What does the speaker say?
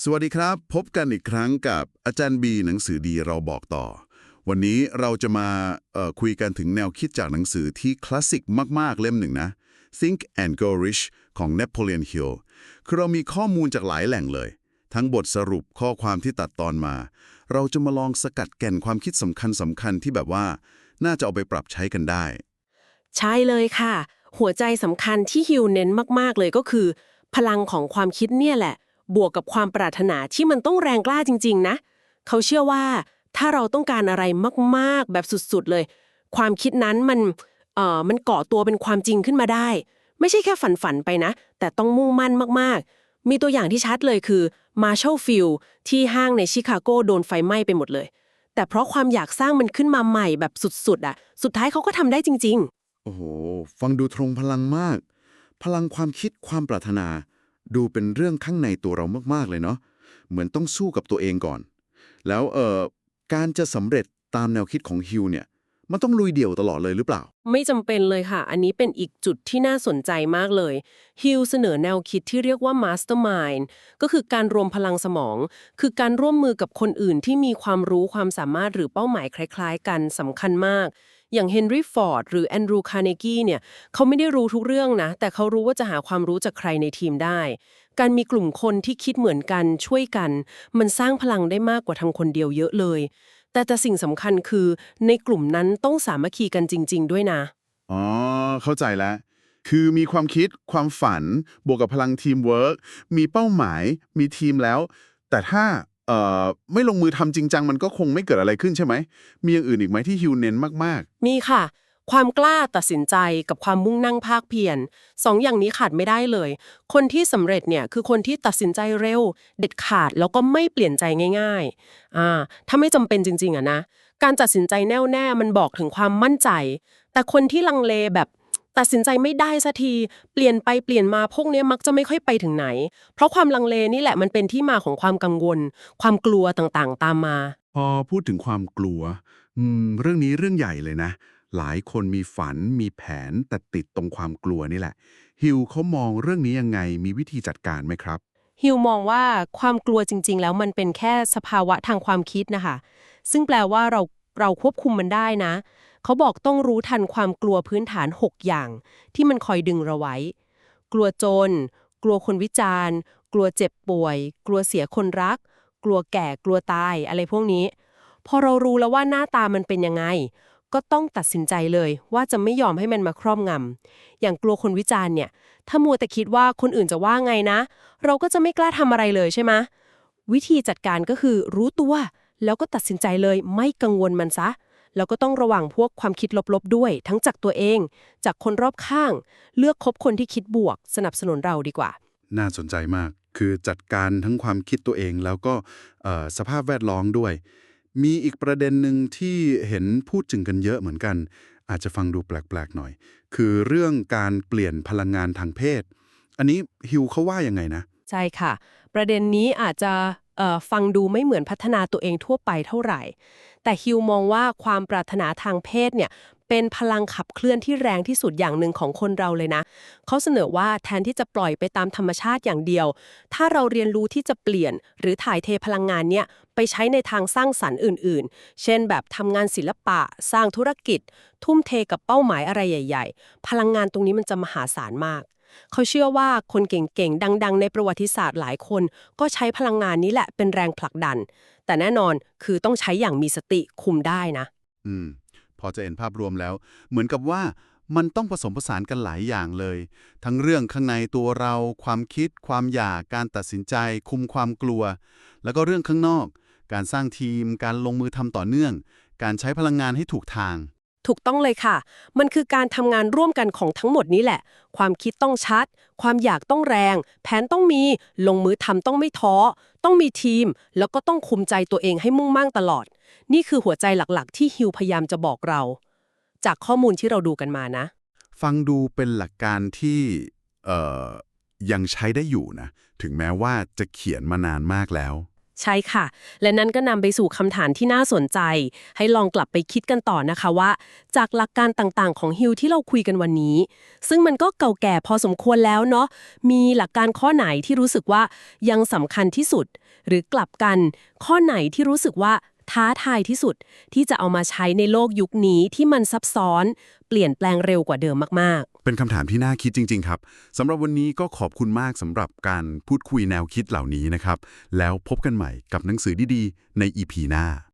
สวัสดีครับ พบกันอีกครั้งกับอาจารย์บีหนังสือดีเราบอกต่อ วันนี้เราจะมาคุยกันถึงแนวคิดจากหนังสือที่คลาสสิกมาก ๆ เล่มหนึ่งนะ Think and Go Rich ของ Napoleon Hill คือเรามีข้อมูลจากหลายแหล่งเลย ทั้งบทสรุปข้อความที่ตัดตอนมา เราจะมาลองสกัดแก่นความคิดสำคัญสำคัญๆที่แบบว่า น่าจะเอาไปปรับใช้กันได้ ใช่เลยค่ะ หัวใจสำคัญที่ฮิวเน้นมาก ๆ เลยก็คือ พลังของความคิดเนี่ยแหละ บวกกับความปรารถนาที่มันต้องแรงกล้าจริง ๆ นะ เขาเชื่อว่าถ้าเราต้องการอะไรมากๆ แบบสุดๆเลย ความคิดนั้นมันเอ่อมันก่อตัวเป็นความจริงขึ้นมาได้ ไม่ใช่แค่ฝันๆไปนะ แต่ต้องมุ่งมั่นมากๆ มีตัวอย่างที่ชัดเลยคือมาร์ a ลฟิลที่ห้างในชิคาโกโดนไฟไหม้ไปหมดเลย แต่เพราะความอยากสร้างมันขึ้นมาใหม่แบบสุดๆอะ สุดท้ายเขาก็ทำได้จริง ๆ โอ้โห ฟังดูตรงพลังมาก พลังความคิดความปรารถนา ดูเป็นเรื่องข้างในตัวเรามาก ๆ เลยเนาะเหมือนต้องสู้กับตัวเองก่อน แล้วเอ่อการจะสำเร็จตามแนวคิดของฮิวเนี่ย มันต้องลุยเดี่ยวตลอดเลยหรือเปล่า ไม่จำเป็นเลยค่ะ อันนี้เป็นอีกจุดที่น่าสนใจมากเลย ฮิลเสนอแนวคิดที่เรียกว่า Mastermind ก็คือการรวมพลังสมอง คือการร่วมมือกับคนอื่นที่มีความรู้ความสามารถหรือเป้าหมายคล้ายๆ กันสำคัญมาก อย่างเฮนรี่ฟอร์ดหรือแอนดรูคาร์เนกีเนี่ยเขาไม่ได้รู้ทุกเรื่องนะ แต่เขารู้ว่าจะหาความรู้จากใครในทีมได้ การมีกลุ่มคนที่คิดเหมือนกันช่วยกัน มันสร้างพลังได้มากกว่าทำคนเดียวเยอะเลย แต่แต่สิ่งสำคัญคือในกลุ่มนั้นต้องสามัคคีกันจริง ๆ ด้วยนะ อ๋อ เข้าใจแล้ว คือมีความคิดความฝัน บวกกับพลังทีมเวิร์กมีเป้าหมาย มีทีมแล้ว แต่ถ้าเอ่อไม่ลงมือทำจริงจังมันก็คงไม่เกิดอะไรขึ้นใช่ไหม มีอย่างอื่นอีกไหมที่ฮิวเน้นมากมีค่ะ ความกล้าตัดสินใจกับความมุ่งนั่งภาคเพียรสองอย่างนี้ขาดไม่ได้เลย คนที่สำเร็จเนี่ยคือคนที่ตัดสินใจเร็ว เด็ดขาดแล้วก็ไม่เปลี่ยนใจง่ายๆอ่าถ้าไม่จำเป็นจริง ๆอะนะการตัดสินใจแน่วแน่มันบอกถึงความมั่นใจ แต่คนที่ลังเลแบบตัดสินใจไม่ได้สักที เปลี่ยนไปเปลี่ยนมาพวกนี้มักจะไม่ค่อยไปถึงไหน เพราะความลังเลนี่แหละมันเป็นที่มาของความกังวล ความกลัวต่างๆ ตามมา พอพูดถึงความกลัวอืมเรื่องนี้เรื่องใหญ่เลยนะ หลายคนมีฝันมีแผนแต่ติดตรงความกลัวนี่แหละ ฮิวเขามองเรื่องนี้ยังไงมีวิธีจัดการไหมครับ ฮิวมองว่าความกลัวจริง ๆ แล้วมันเป็นแค่สภาวะทางความคิดนะคะ ซึ่งแปลว่าเราเราควบคุมมันได้นะ เขาบอกต้องรู้ทันความกลัวพื้นฐาน 6 อย่าง ที่มันคอยดึงเราไว้ กลัวจน กลัวคนวิจารณ์ กลัวเจ็บป่วย กลัวเสียคนรัก กลัวแก่ กลัวตาย อะไรพวกนี้ พอเรารู้แล้วว่าหน้าตามันเป็นยังไง ก็ต้องตัดสินใจเลยว่าจะไม่ยอมให้มันมาครอบงำอย่างกลัวคนวิจารณ์เนี่ย ถ้ามัวแต่คิดว่าคนอื่นจะว่าไงนะ เราก็จะไม่กล้าทำอะไรเลยใช่ไหมวิธีจัดการก็คือรู้ตัว แล้วก็ตัดสินใจเลยไม่กังวลมันซะแล้วก็ต้องระวังพวกความคิดลบๆด้วย ทั้งจากตัวเอง จากคนรอบข้าง เลือกคบคนที่คิดบวก สนับสนุนเราดีกว่า น่าสนใจมากคือจัดการทั้งความคิดตัวเองแล้วก็สภาพแวดล้อมด้วย มีอีกประเด็นหนึ่งที่เห็นพูดถึงกันเยอะเหมือนกัน อาจจะฟังดูแปลกๆหน่อย คือเรื่องการเปลี่ยนพลังงานทางเพศ อันนี้ฮิวเขาว่ายังไงนะ ใช่ค่ะ ประเด็นนี้อาจจะฟังดูไม่เหมือนพัฒนาตัวเองทั่วไปเท่าไหร่ แต่ฮิวมองว่าความปรารถนาทางเพศเนี่ย เป็นพลังขับเคลื่อนที่แรงที่สุดอย่างหนึ่งของคนเราเลยนะ เขาเสนอว่าแทนที่จะปล่อยไปตามธรรมชาติอย่างเดียว ถ้าเราเรียนรู้ที่จะเปลี่ยน หรือถ่ายเทพลังงานเนี่ยไปใช้ในทางสร้างสรรค์อื่น ๆ เช่น แบบทำงานศิลปะ สร้างธุรกิจ ทุ่มเทกับเป้าหมายอะไรใหญ่ ๆ พลังงานตรงนี้มันจะมหาศาลมากเขาเชื่อว่าคนเก่งๆ ดัง ๆ ในประวัติศาสตร์หลายคน ก็ใช้พลังงานนี้แหละเป็นแรงผลักดัน แต่แน่นอนคือต้องใช้อย่างมีสติคุมได้นะ อืม พอจะเห็นภาพรวมแล้ว เหมือนกับว่ามันต้องผสมผสานกันหลายอย่างเลย ทั้งเรื่องข้างในตัวเรา ความคิด ความอยาก การตัดสินใจ คุมความกลัว แล้วก็เรื่องข้างนอก การสร้างทีม การลงมือทำต่อเนื่อง การใช้พลังงานให้ถูกทาง ถูกต้องเลยค่ะ มันคือการทำงานร่วมกันของทั้งหมดนี้แหละ ความคิดต้องชัด ความอยากต้องแรง แผนต้องมี ลงมือทำต้องไม่ท้อ ต้องมีทีม แล้วก็ต้องคุมใจตัวเองให้มุ่งมั่นตลอด นี่คือหัวใจหลักๆ ที่ฮิวพยายามจะบอกเรา จากข้อมูลที่เราดูกันมานะ ฟังดูเป็นหลักการที่เอ่อยังใช้ได้อยู่นะ ถึงแม้ว่าจะเขียนมานานมากแล้ว ใช่ค่ะ และนั้นก็นำไปสู่คำถามที่น่าสนใจ ให้ลองกลับไปคิดกันต่อนะคะว่า จากหลักการต่างๆ ของฮิลที่เราคุยกันวันนี้ ซึ่งมันก็เก่าแก่พอสมควรแล้วเนาะมีหลักการข้อไหนที่รู้สึกว่ายังสำคัญที่สุด หรือกลับกัน ข้อไหนที่รู้สึกว่า ท้าทายที่สุดที่จะเอามาใช้ในโลกยุคนี้ที่มันซับซ้อน เปลี่ยนแปลงเร็วกว่าเดิมมากๆ เป็นคำถามที่น่าคิดจริง ๆ ครับสำหรับวันนี้ก็ขอบคุณมากสำหรับการพูดคุยแนวคิดเหล่านี้นะครับ แล้วพบกันใหม่กับหนังสือดีๆ ใน EP หน้า